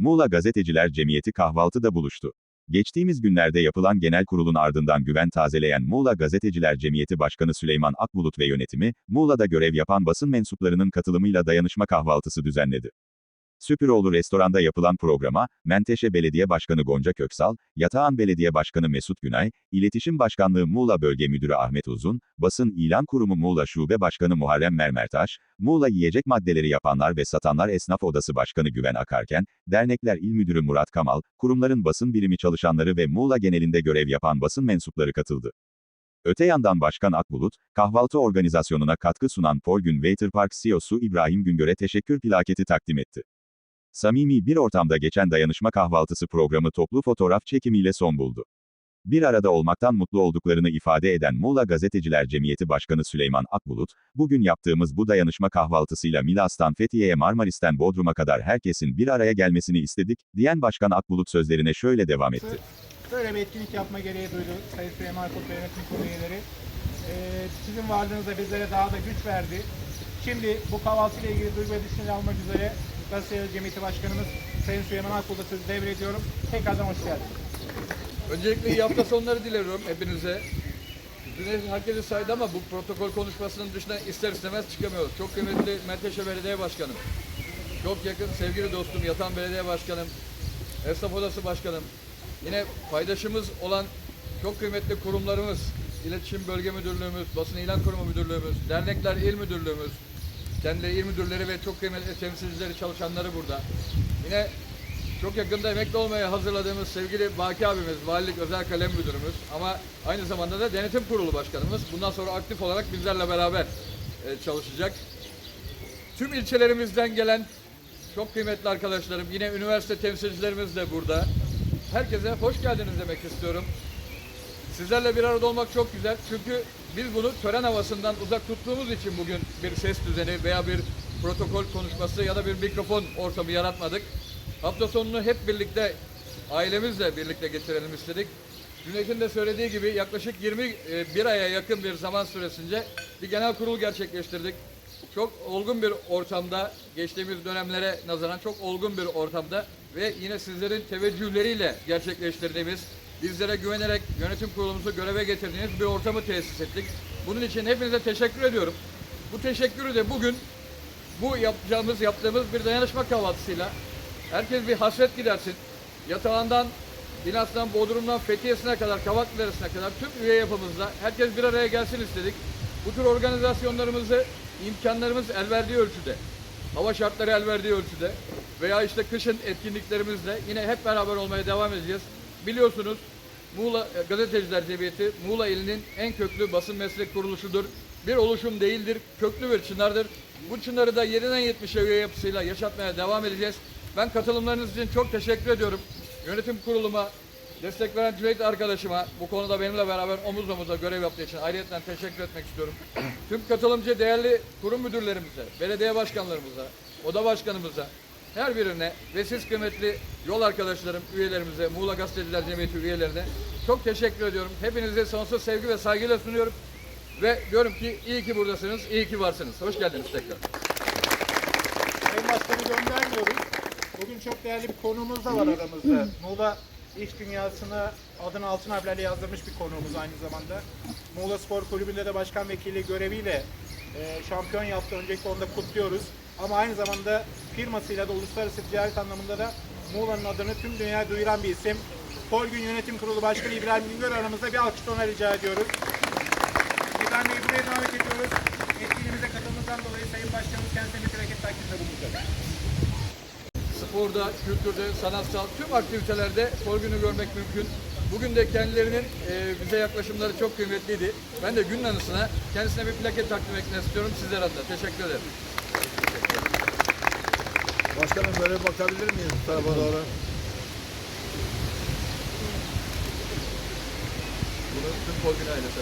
Muğla Gazeteciler Cemiyeti kahvaltıda buluştu. Geçtiğimiz günlerde yapılan genel kurulun ardından güven tazeleyen Muğla Gazeteciler Cemiyeti Başkanı Süleyman Akbulut ve yönetimi, Muğla'da görev yapan basın mensuplarının katılımıyla dayanışma kahvaltısı düzenledi. Süpüroğlu Restoran'da yapılan programa, Menteşe Belediye Başkanı Gonca Köksal, Yatağan Belediye Başkanı Mesut Günay, İletişim Başkanlığı Muğla Bölge Müdürü Ahmet Uzun, Basın İlan Kurumu Muğla Şube Başkanı Muharrem Mermertaş, Muğla Yiyecek Maddeleri Yapanlar ve Satanlar Esnaf Odası Başkanı Güven Akarken, Dernekler İl Müdürü Murat Kamal, kurumların basın birimi çalışanları ve Muğla genelinde görev yapan basın mensupları katıldı. Öte yandan Başkan Akbulut, kahvaltı organizasyonuna katkı sunan Polgün Water Park CEO'su İbrahim Güngör'e teşekkür plaketi takdim etti. Samimi bir ortamda geçen dayanışma kahvaltısı programı toplu fotoğraf çekimiyle son buldu. Bir arada olmaktan mutlu olduklarını ifade eden Muğla Gazeteciler Cemiyeti Başkanı Süleyman Akbulut, bugün yaptığımız bu dayanışma kahvaltısıyla Milas'tan Fethiye'ye Marmaris'ten Bodrum'a kadar herkesin bir araya gelmesini istedik, diyen Başkan Akbulut sözlerine şöyle devam etti. Böyle bir etkinlik yapma gereği duydu Sayın Süleyman Kurt ve üyeleri. Ee, sizin varlığınız da bizlere daha da güç verdi. Şimdi bu kahvaltıyla ilgili duygu ve düşünceleri almak üzere Gazeteciler Cemiyeti Başkanımız Sayın Süleyman Akkul'da sözü devrediyorum. Tekrardan hoş geldiniz. Öncelikle iyi hafta sonları diliyorum hepinize. Dün herkesi saydı ama bu protokol konuşmasının dışına ister istemez çıkamıyoruz. Çok kıymetli Menteşe Belediye Başkanım. Çok yakın sevgili dostum Yatan Belediye Başkanım. Esnaf Odası Başkanım. Yine paydaşımız olan çok kıymetli kurumlarımız. İletişim Bölge Müdürlüğümüz, Basın İlan Kurumu Müdürlüğümüz, Dernekler İl Müdürlüğümüz, kendi il müdürleri ve çok kıymetli temsilcileri, çalışanları burada. Yine çok yakında emekli olmaya hazırladığımız sevgili Baki abimiz, Valilik Özel Kalem Müdürümüz ama aynı zamanda da Denetim Kurulu Başkanımız. Bundan sonra aktif olarak bizlerle beraber e, çalışacak. Tüm ilçelerimizden gelen çok kıymetli arkadaşlarım, yine üniversite temsilcilerimiz de burada. Herkese hoş geldiniz demek istiyorum. Sizlerle bir arada olmak çok güzel. Çünkü biz bunu tören havasından uzak tuttuğumuz için bugün bir ses düzeni veya bir protokol konuşması ya da bir mikrofon ortamı yaratmadık. Hafta sonunu hep birlikte ailemizle birlikte geçirelim istedik. Cüneyt'in de söylediği gibi yaklaşık 21 aya yakın bir zaman süresince bir genel kurul gerçekleştirdik. Çok olgun bir ortamda, geçtiğimiz dönemlere nazaran çok olgun bir ortamda ve yine sizlerin teveccühleriyle gerçekleştirdiğimiz, bizlere güvenerek yönetim kurulumuzu göreve getirdiğiniz bir ortamı tesis ettik. Bunun için hepinize teşekkür ediyorum. Bu teşekkürü de bugün bu yapacağımız, yaptığımız bir dayanışma kahvaltısıyla herkes bir hasret gidersin. Yatağından, Bilas'tan, Bodrum'dan, Fethiye'sine kadar, Kavaklıları'sına kadar tüm üye yapımızla herkes bir araya gelsin istedik. Bu tür organizasyonlarımızı imkanlarımız el verdiği ölçüde, hava şartları el verdiği ölçüde veya işte kışın etkinliklerimizle yine hep beraber olmaya devam edeceğiz. Biliyorsunuz Muğla e, Gazeteciler Cemiyeti Muğla ilinin en köklü basın meslek kuruluşudur. Bir oluşum değildir, köklü bir çınardır. Bu çınarı da 7'den 70'e üye yapısıyla yaşatmaya devam edeceğiz. Ben katılımlarınız için çok teşekkür ediyorum. Yönetim kuruluma, destek veren Cüneyt arkadaşıma, bu konuda benimle beraber omuz omuza görev yaptığı için ayrıca teşekkür etmek istiyorum. Tüm katılımcı değerli kurum müdürlerimize, belediye başkanlarımıza, oda başkanımıza, her birine ve siz kıymetli yol arkadaşlarım, üyelerimize, Muğla Gazeteciler Cemiyeti üyelerine çok teşekkür ediyorum. Hepinize sonsuz sevgi ve saygıyla sunuyorum. Ve diyorum ki iyi ki buradasınız, iyi ki varsınız. Hoş geldiniz tekrar. Sayın Başkanı göndermiyoruz. Bugün çok değerli bir konuğumuz da var aramızda. Muğla iş dünyasına adını altın harflerle yazdırmış bir konuğumuz aynı zamanda. Muğla Spor Kulübü'nde de başkan vekili göreviyle e, şampiyon yaptı. Öncelikle onu da kutluyoruz. Ama aynı zamanda firmasıyla da uluslararası ticaret anlamında da Muğla'nın adını tüm dünyaya duyuran bir isim. Polgün Yönetim Kurulu Başkanı İbrahim Güngör aramızda bir alkış ona rica ediyoruz. İbrahim Bey'i buraya davet ediyoruz. Etkinliğimize katılımından dolayı Sayın Başkanımız kendisine bir plaket takdimde bulunacak. sporda, kültürde, sanatsal tüm aktivitelerde spor günü görmek mümkün. Bugün de kendilerinin e, bize yaklaşımları çok kıymetliydi. Ben de günün anısına kendisine bir plaket takdim etmek istiyorum sizler adına. Teşekkür ederim. Başkanım böyle bakabilir miyiz bu tarafa doğru? Tüm spor günü ailesi.